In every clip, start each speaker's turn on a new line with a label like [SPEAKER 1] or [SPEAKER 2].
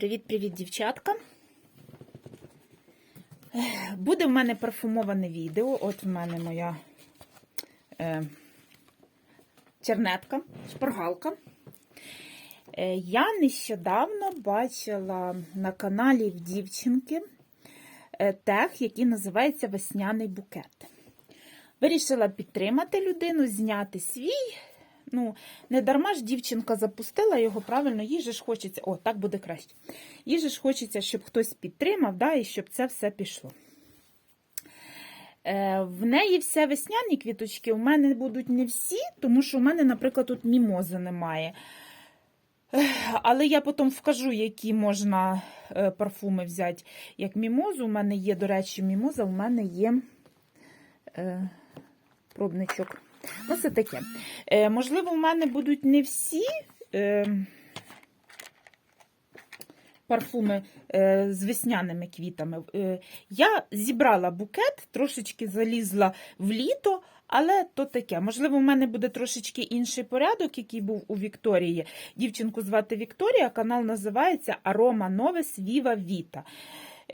[SPEAKER 1] Привіт-привіт, дівчатка. Буде в мене парфумоване відео. От в мене моя е, чернетка, шпаргалка. Е, я нещодавно бачила на каналі в дівчинки е, тех, який називається Весняний букет. Вирішила підтримати людину, зняти свій. Ну, не дарма ж дівчинка запустила його правильно, їй же ж хочеться, о, так буде краще. Їй же ж хочеться, щоб хтось підтримав, да, і щоб це все пішло. Е, в неї все весняні квіточки, у мене будуть не всі, тому що у мене, наприклад, тут мімози немає. Але я потім вкажу, які можна е, парфуми взяти як мімозу. У мене є, до речі, мімоза, у мене є е, пробничок. Ну, це таке. Е, можливо, в мене будуть не всі е, парфуми е, з весняними квітами. Е, я зібрала букет, трошечки залізла в літо, але то таке. Можливо, в мене буде трошечки інший порядок, який був у Вікторії. Дівчинку звати Вікторія, канал називається Арома Новес Віва Віта.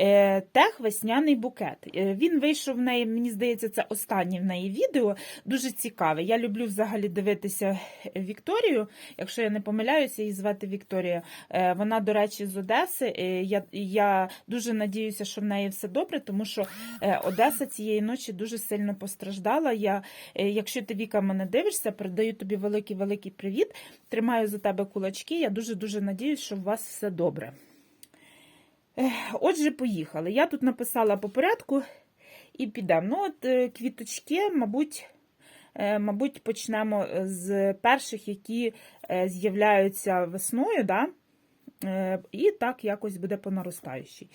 [SPEAKER 1] Е, Тех весняний букет. Е, Він вийшов в неї, мені здається, це останнє в неї відео. Дуже цікаве. Я люблю взагалі дивитися Вікторію. Якщо я не помиляюся, її звати Вікторія. Е, Вона, до речі, з Одеси. Я, я дуже надіюся, що в неї все добре, тому що Одеса цієї ночі дуже сильно постраждала. Я, Якщо ти Віка мене дивишся, передаю тобі великий-великий привіт. Тримаю за тебе кулачки. Я дуже-дуже надіюсь, що у вас все добре. Отже, поїхали. Я тут написала по порядку і підемо. Ну, от е, квіточки, мабуть, е, мабуть, почнемо з перших, які е, з'являються весною, да? Е, і так якось буде по наростаючій.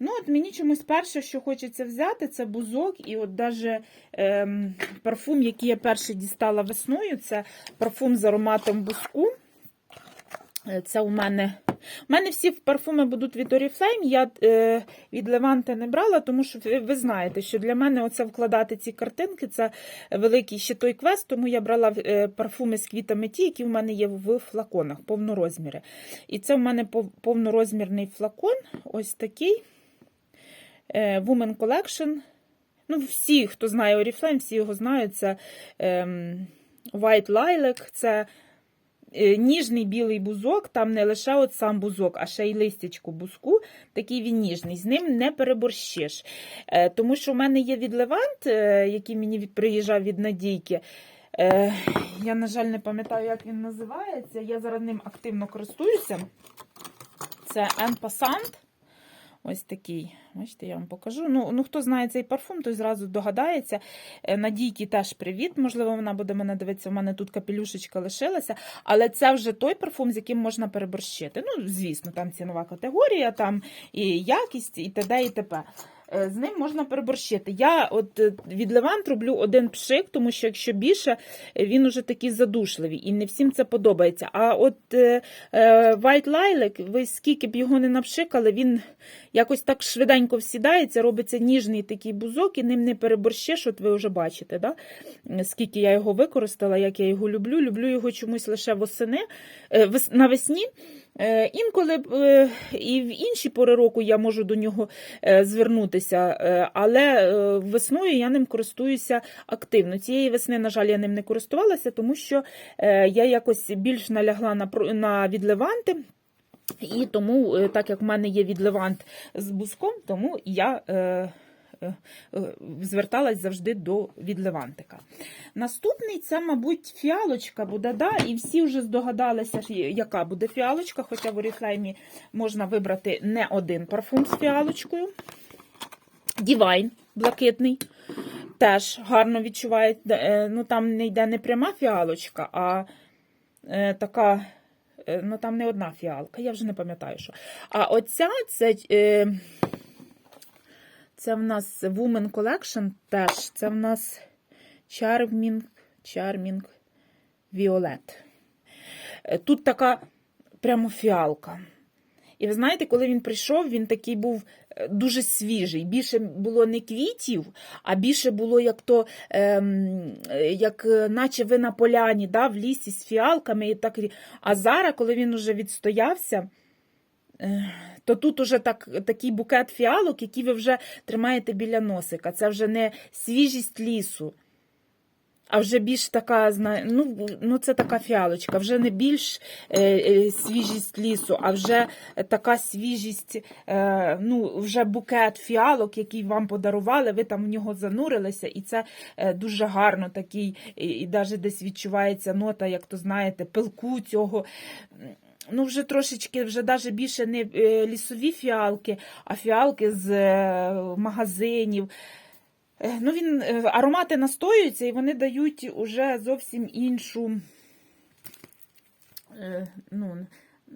[SPEAKER 1] Ну, от мені чомусь перше, що хочеться взяти, це бузок, і от даже ем, парфум, який я перший дістала весною, це парфум з ароматом бузку. Е, Це у мене. У мене всі парфуми будуть від Oriflame. Я е, від Леванти не брала, тому що ви, ви знаєте, що для мене оце вкладати ці картинки це великий ще той квест, тому я брала е, парфуми з квітами ті, які в мене є в флаконах, повнорозміри. І це в мене повнорозмірний флакон, ось такий е, Woman Collection. Ну, всі, хто знає Oriflame, всі його знають. Це ем, White Lilac, це е, ніжний білий бузок, там не лише от сам бузок, а ще й листячку бузку, такий він ніжний, з ним не переборщиш. Е, Тому що в мене є від Левант, е, який мені приїжджав від Надійки. Е, Я, на жаль, не пам'ятаю, як він називається. Я зараз ним активно користуюся. Це En Passant. Ось такий. Бачите, я вам покажу. Ну, ну хто знає цей парфум, той зразу догадається. Е, Надійки теж привіт. Можливо, вона буде мене дивитися. У мене тут капелюшечка лишилася. Але це вже той парфум, з яким можна переборщити. Ну, звісно, там цінова категорія, там і якість, і т.д. і т.п. Е, З ним можна переборщити. Я от е, від Левант роблю один пшик, тому що якщо більше, е, він уже такий задушливий, і не всім це подобається. А от White Lilac, ви скільки б його не напшикали, він якось так швиденько всідається, робиться ніжний такий бузок, і ним не переборщиш, от ви вже бачите, да? скільки я його використала, як я його люблю. Люблю його чомусь лише восени, вес- навесні. Е, Інколи е, і в інші пори року я можу до нього е, звернутися, але весною я ним користуюся активно. Цієї весни, на жаль, я ним не користувалася, тому що я якось більш налягла на, відливанти. І тому, так як в мене є відливант з буском, тому я зверталась завжди до відливантика. Наступний це, мабуть, фіалочка буде, да? і всі вже здогадалися, яка буде фіалочка, хоча в Oriflame можна вибрати не один парфум з фіалочкою. Дівайн блакитний. Теж гарно відчуває, е, ну там не йде не пряма фіалочка, а е, така, е, ну там не одна фіалка, я вже не пам'ятаю, що. А оця це, е, це в нас Woman Collection теж, це в нас Charming, Charming Violet. Е, Тут така прямо фіалка. І ви знаєте, коли він прийшов, він такий був е, дуже свіжий. Більше було не квітів, а більше було як то, ем, е, як наче ви на поляні, да, в лісі з фіалками. І так. А зараз, коли він уже відстоявся, то тут уже так, такий букет фіалок, які ви вже тримаєте біля носика. Це вже не свіжість лісу. А вже більш така, ну, ну це така фіалочка, вже не більш е, е, свіжість лісу, а вже така свіжість, е, ну, вже букет фіалок, який вам подарували, ви там в нього занурилися, і це е, дуже гарно такий, і навіть десь відчувається нота, як то знаєте, пилку цього. Ну, вже трошечки, вже навіть більше не е, лісові фіалки, а фіалки з е, магазинів. Е, Ну, він, аромати настоюються і вони дають уже зовсім іншу, ну,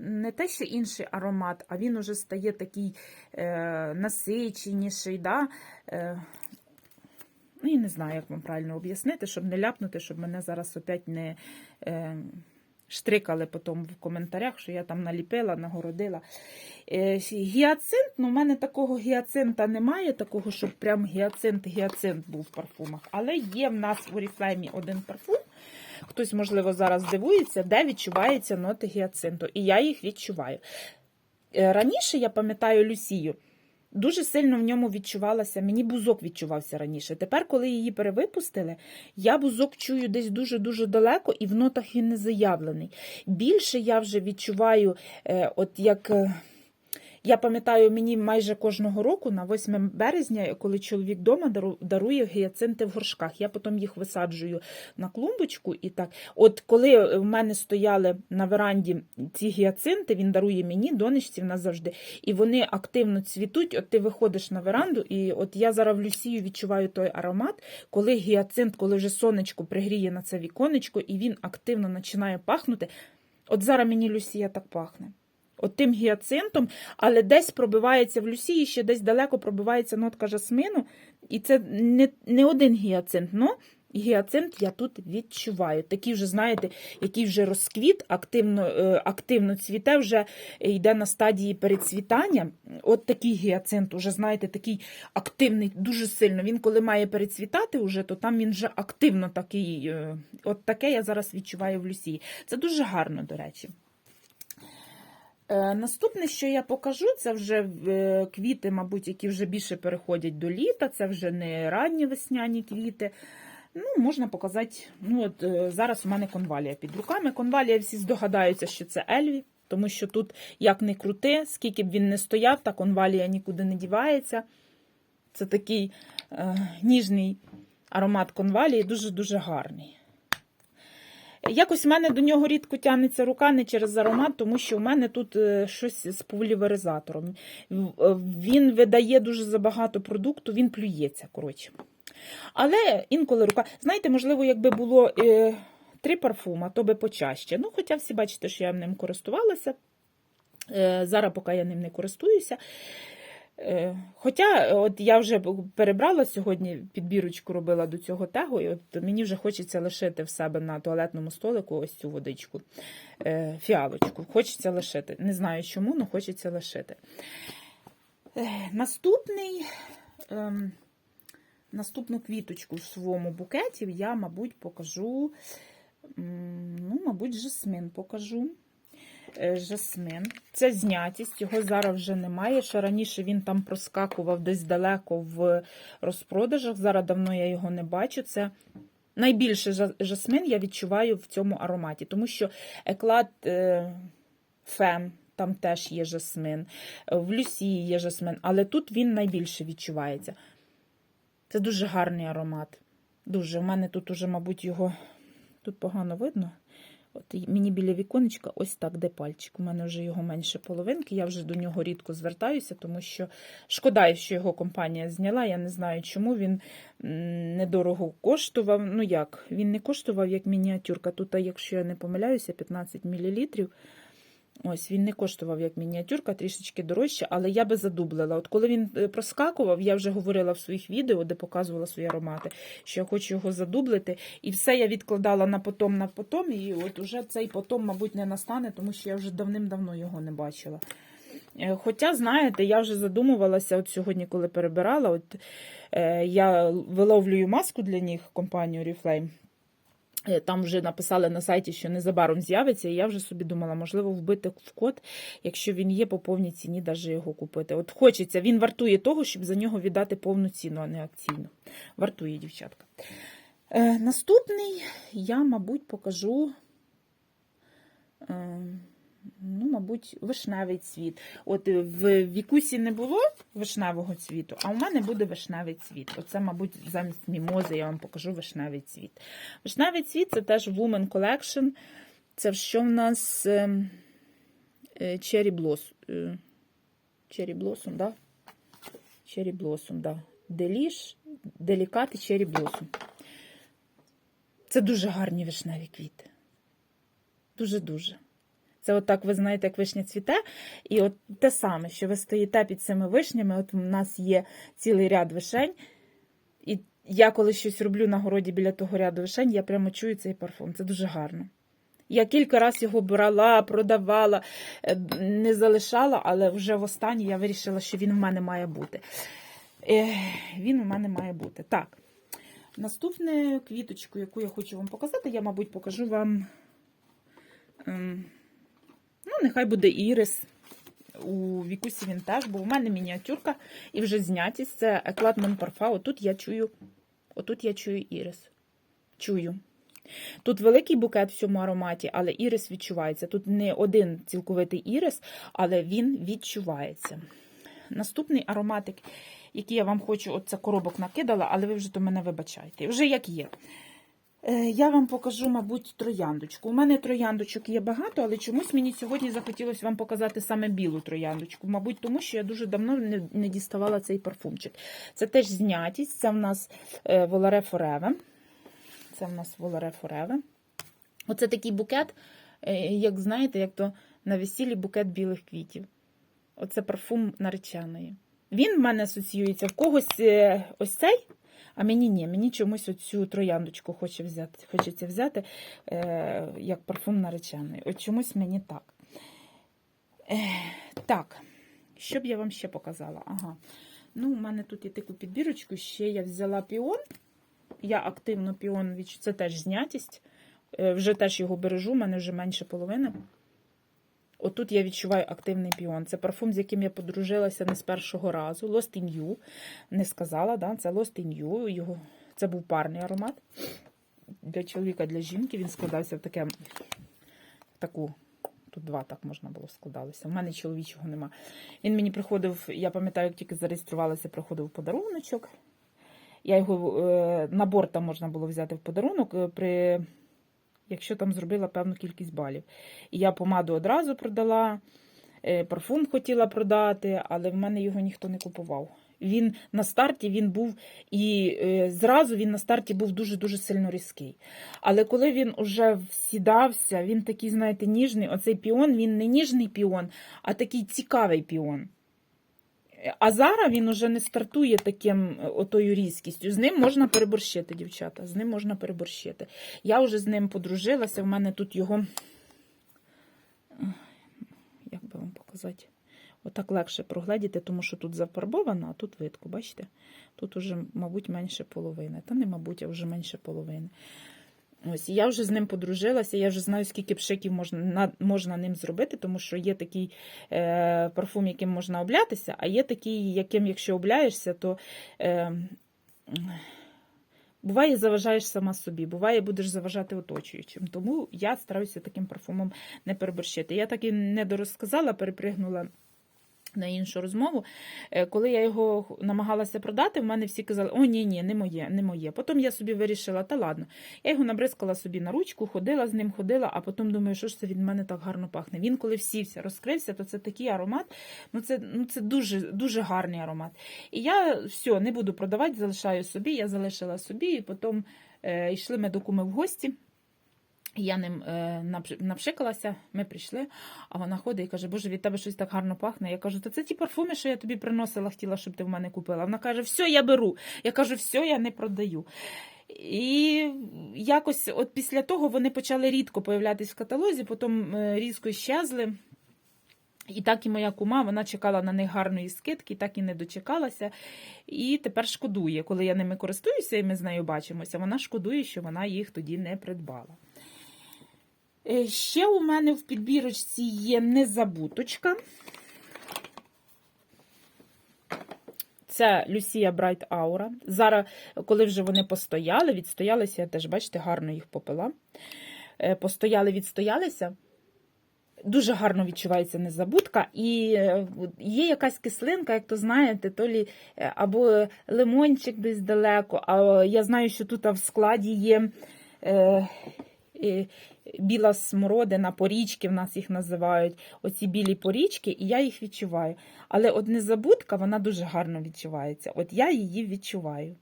[SPEAKER 1] не те, що інший аромат, а він уже стає такий е, насиченіший. Да? Е, ну, і не знаю, як вам правильно об'яснити, щоб не ляпнути, щоб мене зараз опять не е, штрикали потім в коментарях, що я там наліпила, нагородила. Е, гіацинт, ну, в мене такого гіацинта немає, такого, щоб прям гіацинт-гіацинт був в парфумах. Але є в нас в Oriflame один парфум. Хтось, можливо, зараз дивується, де відчуваються ноти гіацинту. І я їх відчуваю. Е, Раніше я пам'ятаю Люсію. Дуже сильно в ньому відчувалася, мені бузок відчувався раніше. Тепер, коли її перевипустили, я бузок чую десь дуже-дуже далеко, і в нотах він не заявлений. Більше я вже відчуваю, е, от як. Я пам'ятаю, мені майже кожного року, на 8 березня, коли чоловік вдома дарує гіацинти в горшках. Я потім їх висаджую на клумбочку. І так, от коли в мене стояли на веранді ці гіацинти, він дарує мені, донечці в і вони активно цвітуть. От ти виходиш на веранду, і от я зараз в Люсію відчуваю той аромат, коли гіацинт, коли вже сонечко пригріє на це віконечко, і він активно починає пахнути. От зараз мені Люсія так пахне. От тим гіацинтом, але десь пробивається в Люсії, ще десь далеко пробивається нотка жасмину. І це не, не один гіацинт, но гіацинт я тут відчуваю. Такий вже, знаєте, який вже розквіт, активно, е, активно цвіте, вже йде на стадії перецвітання. От такий гіацинт, уже, знаєте, такий активний, дуже сильно. Він, коли має перецвітати, уже, то там він вже активно такий. е, От таке я зараз відчуваю в Люсії. Це дуже гарно, до речі. Е, Наступне, що я покажу, це вже е, квіти, мабуть, які вже більше переходять до літа. Це вже не ранні весняні квіти. Ну, можна показати. Ну, от е, зараз у мене конвалія під руками. Конвалія всі здогадаються, що це Ельві, тому що тут як не крути, скільки б він не стояв, та конвалія нікуди не дівається. Це такий е, ніжний аромат конвалії, дуже-дуже гарний. Якось в мене до нього рідко тягнеться рука не через аромат, тому що в мене тут е, щось з пуліверизатором. Е, Він видає дуже забагато продукту, він плюється, коротше. Але інколи рука. Знаєте, можливо, якби було е, три парфума, то би почаще. Ну, хоча всі бачите, що я ним користувалася. Е, зараз, поки я ним не користуюся. Е, Хоча от я вже перебрала сьогодні, підбірочку робила до цього тегу, і от мені вже хочеться лишити в себе на туалетному столику ось цю водичку, е, фіалочку. Хочеться лишити. Не знаю чому, але хочеться лишити. Е, Наступний, ем, наступну квіточку в своєму букеті я, мабуть, покажу. Ну, мабуть, жасмин покажу е, жасмин. Це знятість, його зараз вже немає. Ще раніше він там проскакував десь далеко в розпродажах. Зараз давно я його не бачу. Це найбільше жасмин я відчуваю в цьому ароматі, тому що еклад е, фем. Там теж є жасмин, в Люсії є жасмин, але тут він найбільше відчувається. Це дуже гарний аромат. Дуже. У мене тут уже, мабуть, його тут погано видно. От мені біля віконечка ось так, де пальчик. У мене вже його менше половинки. Я вже до нього рідко звертаюся, тому що шкода, що його компанія зняла. Я не знаю, чому він недорого коштував. Ну як, він не коштував як мініатюрка. Тут, якщо я не помиляюся, 15 мл. Ось він не коштував як мініатюрка, трішечки дорожче, але я би задублила. От коли він е, проскакував, я вже говорила в своїх відео, де показувала свої аромати, що я хочу його задублити. І все я відкладала на потом, на потом, і от уже цей потом, мабуть, не настане, тому що я вже давним-давно його не бачила. Е, Хоча, знаєте, я вже задумувалася от сьогодні, коли перебирала, от е, я виловлюю маску для них, компанію Oriflame. Е, Там вже написали на сайті, що незабаром з'явиться, і я вже собі думала, можливо, вбити в код, якщо він є по повній ціні, навіть його купити. От хочеться, він вартує того, щоб за нього віддати повну ціну, а не акційну. Вартує, дівчатка. Е, наступний я, мабуть, покажу. Е, Ну, мабуть, вишневий цвіт. От е, в Вікусі не було вишневого цвіту, а у мене буде вишневий цвіт. Оце, мабуть, замість мімози я вам покажу вишневий цвіт. Вишневий цвіт це теж Woman Collection. Це що в нас е, е, Cherry Blossom. Е, Cherry Blossom, да? Cherry Blossom, да. Деліш, делікат і Cherry Blossom. Це дуже гарні вишневі квіти. Дуже-дуже. Це отак, ви знаєте, як вишня цвіте. І от те саме, що ви стоїте під цими вишнями, от у нас є цілий ряд вишень. І я коли щось роблю на городі біля того ряду вишень, я прямо чую цей парфум. Це дуже гарно. Я кілька разів його брала, продавала, е, не залишала, але вже в останній я вирішила, що він в мене має бути. Е, Він у мене має бути. Так. Наступну квіточку, яку я хочу вам показати, я, мабуть, покажу вам. Ну, нехай буде ірис. У вікусі він теж, бо в мене мініатюрка і вже знятість. Це Еклад Монпарфа. Отут я чую, отут я чую ірис. Чую. Тут великий букет в цьому ароматі, але ірис відчувається. Тут не один цілковитий ірис, але він відчувається. Наступний ароматик, який я вам хочу, от це коробок накидала, але ви вже до мене вибачайте. Вже як є. Е, Я вам покажу, мабуть, трояндочку. У мене трояндочок є багато, але чомусь мені сьогодні захотілося вам показати саме білу трояндочку. Мабуть, тому що я дуже давно не, не діставала цей парфумчик. Це теж знятість, це в нас е, Воларе Фореве. Це в нас Воларе Фореве. Оце такий букет, е, як знаєте, як то на весіллі букет білих квітів. Оце парфум нареченої. Він в мене асоціюється в когось ось цей. А мені ні, мені чомусь оцю трояндочку хоче взяти, хочеться взяти е, як парфум наречений. От чомусь мені так. Е, так, що б я вам ще показала? Ага. Ну, у мене тут є таку підбірочку, ще я взяла піон. Я активно піон, це теж знятість. Е, вже теж його бережу, у мене вже менше половини. Отут я відчуваю активний піон. Це парфум, з яким я подружилася не з першого разу. Lost in You. Не сказала, да? це Lost in You. Його... Це був парний аромат. Для чоловіка, для жінки він складався в таке, в таку. Тут два так можна було складалися. У мене чоловічого нема. Він мені приходив, я пам'ятаю, як тільки зареєструвалася, приходив подаруночок. Я його е, набор там можна було взяти в подарунок, е, при, якщо там зробила певну кількість балів. І я помаду одразу продала, е, парфум хотіла продати, але в мене його ніхто не купував. Він на старті він був і е, зразу він на старті був дуже-дуже сильно різкий. Але коли він уже всідався, він такий, знаєте, ніжний. Оцей піон, він не ніжний піон, а такий цікавий піон. А зараз він уже не стартує таким е, отою різкістю. З ним можна переборщити, дівчата. З ним можна переборщити. Я вже з ним подружилася, в мене тут його. Як би вам показати? Отак легше прогледіти, тому що тут зафарбовано, а тут видко, бачите? Тут уже, мабуть, менше половини. Та не, мабуть, а вже менше половини. Ось, я вже з ним подружилася, я вже знаю, скільки пшиків можна на, можна ним зробити, тому що є такий е, парфум, яким можна облятися, а є такий, яким, якщо обляєшся, то е, буває, заважаєш сама собі, буває, будеш заважати оточуючим. Тому я стараюся таким парфумом не переборщити. Я так і не дорозказала, перепригнула. На іншу розмову, Е, коли я його намагалася продати, в мене всі казали, о, ні, ні, не моє, не моє. Потім я собі вирішила, та ладно. Я його набризкала собі на ручку, ходила з ним, ходила, а потім думаю, що ж це від мене так гарно пахне. Він, коли всівся, розкрився, то це такий аромат. Ну це, ну, це дуже, дуже гарний аромат. І я все, не буду продавати, залишаю собі. Я залишила собі, і потім е, йшли ми до куми в гості. Я ним е, напшикалася, ми прийшли, а вона ходить і каже, Боже, від тебе щось так гарно пахне. Я кажу, та це ті парфуми, що я тобі приносила, хотіла, щоб ти в мене купила. Вона каже, все, я беру. Я кажу, все, я не продаю. І якось от після того вони почали рідко появлятись в каталозі, потім е, різко щезли. І так і моя кума, вона чекала на них гарної скидки, так і не дочекалася. І тепер шкодує, коли я ними користуюся і ми з нею бачимося, вона шкодує, що вона їх тоді не придбала. Е, Ще у мене в підбірочці є незабуточка. Це Люсія Брайт Аура. Зараз, коли вже вони постояли, відстоялися, я теж, бачите, гарно їх попила. Е, Постояли, відстоялися. Дуже гарно відчувається незабудка, і е, є якась кислинка, як то знаєте, то лі або лимончик десь далеко. А я знаю, що тут в складі є біла смородина, порічки в нас їх називають. Оці білі порічки, і я їх відчуваю. Але от незабудка, вона дуже гарно відчувається. От я її відчуваю.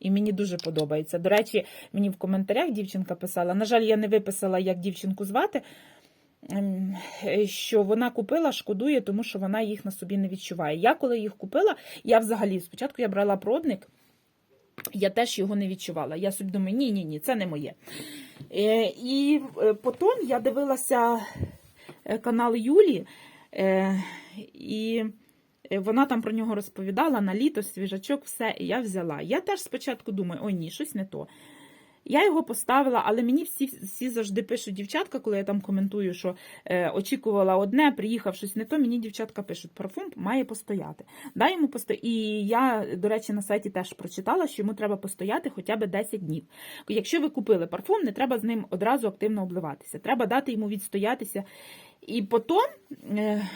[SPEAKER 1] І мені дуже подобається. До речі, мені в коментарях дівчинка писала. На жаль, я не виписала, як дівчинку звати. ем, Що вона купила, шкодує, тому що вона їх на собі не відчуває. Я коли їх купила, я взагалі спочатку я брала пробник, я теж його не відчувала. Я собі думаю, ні, ні, це не моє. Е, І е, потім я дивилася е, канал Юлі, і вона там про нього розповідала на літо, свіжачок, все, і я взяла. Я теж спочатку думаю, ой, ні, щось не то. Я його поставила, але мені всі, всі завжди пишуть дівчатка, коли я там коментую, що е, очікувала одне, приїхав щось не то. Мені дівчатка пишуть, парфум має постояти. Дай йому посто... І я, до речі, на сайті теж прочитала, що йому треба постояти хоча б 10 днів. Якщо ви купили парфум, не треба з ним одразу активно обливатися. Треба дати йому відстоятися. І потім. Е,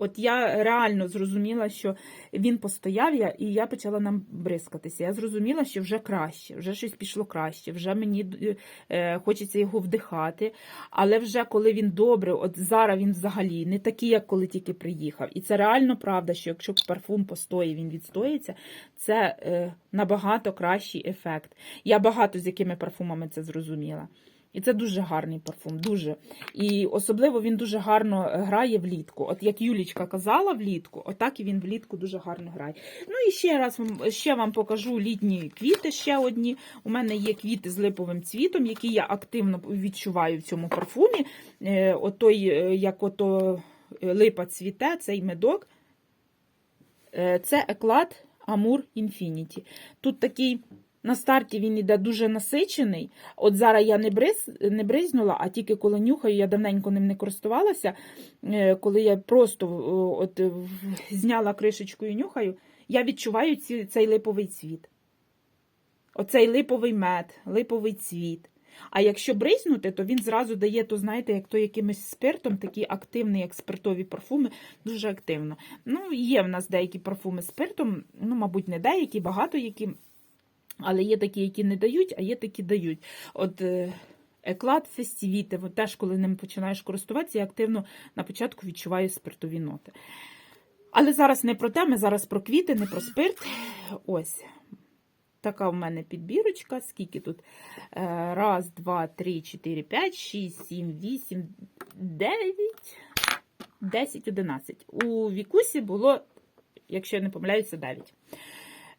[SPEAKER 1] От я реально зрозуміла, що він постояв, я, і я почала нам бризкатися. Я зрозуміла, що вже краще, вже щось пішло краще, вже мені е, хочеться його вдихати. Але вже коли він добре, от зараз він взагалі не такий, як коли тільки приїхав. І це реально правда, що якщо парфум постоїть, він відстоїться, це е, набагато кращий ефект. Я багато з якими парфумами це зрозуміла. І це дуже гарний парфум, дуже. І особливо він дуже гарно грає влітку. От як Юлічка казала влітку, отак і він влітку дуже гарно грає. Ну і ще раз вам ще вам покажу літні квіти. Ще одні. У мене є квіти з липовим цвітом, які я активно відчуваю в цьому парфумі. Е, Отой, е, як ото липа цвіте, цей медок. Е, Це еклад Амур Інфініті. Тут такий. На старті він іде дуже насичений. От зараз я не бриз, не бризнула, а тільки коли нюхаю, я давненько ним не користувалася. Е, Коли я просто от, е, зняла кришечку і нюхаю, я відчуваю ці, цей липовий цвіт. Оцей липовий мед, липовий цвіт. А якщо бризнути, то він зразу дає, то знаєте, як то якимось спиртом, такі активні, як спиртові парфуми, дуже активно. Ну, є в нас деякі парфуми спиртом, ну, мабуть, не деякі, багато які. Але є такі, які не дають, а є такі дають. От е, еклад фестивіти, от теж коли ним починаєш користуватися, я активно на початку відчуваю спиртові ноти. Але зараз не про те, ми зараз про квіти, не про спирт. Ось. Така в мене підбірочка. Скільки тут? Е, Раз, два, три, чотири, п'ять, шість, сім, вісім, дев'ять, десять, одинадцять. У вікусі було, якщо я не помиляюся, дев'ять.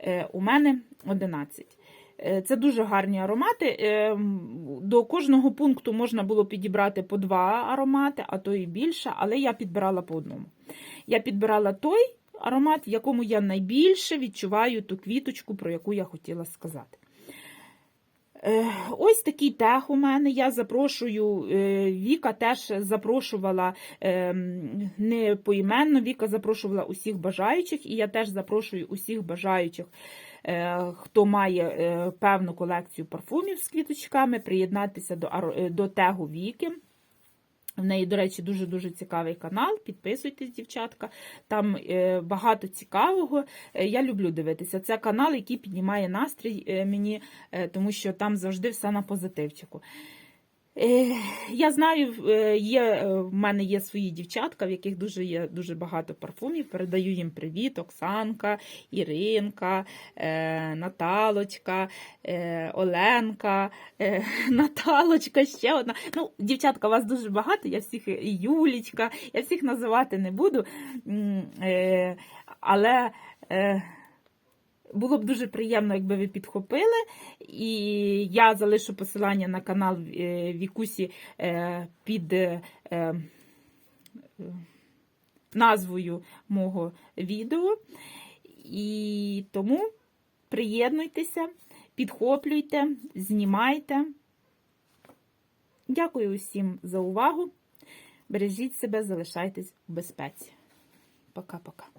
[SPEAKER 1] Е, У мене 11. Е, Це дуже гарні аромати. Е, До кожного пункту можна було підібрати по два аромати, а то і більше, але я підбирала по одному. Я підбирала той аромат, в якому я найбільше відчуваю ту квіточку, про яку я хотіла сказати. Е, Ось такий тех у мене. Я запрошую, е, Віка теж запрошувала е, не поіменно, Віка запрошувала усіх бажаючих, і я теж запрошую усіх бажаючих, хто має певну колекцію парфумів з квіточками, приєднатися до, до тегу Віки. В неї, до речі, дуже-дуже цікавий канал. Підписуйтесь, дівчатка. Там е, багато цікавого. Е, я люблю дивитися. Це канал, який піднімає настрій е, мені, тому що там завжди все на позитивчику. Е, я знаю, е, є, е, в мене є свої дівчатка, в яких дуже є дуже багато парфумів. Передаю їм привіт: Оксанка, Іринка, Наталочка, Оленка, Наталочка, ще одна. Ну, дівчатка, вас дуже багато, я всіх Юлічка, я всіх називати не буду. Але. Було б дуже приємно, якби ви підхопили. І я залишу посилання на канал е, Вікусі е, під. е, назвою мого відео. І тому приєднуйтеся, підхоплюйте, знімайте. Дякую усім за увагу. Бережіть себе, залишайтесь у безпеці. Пока-пока.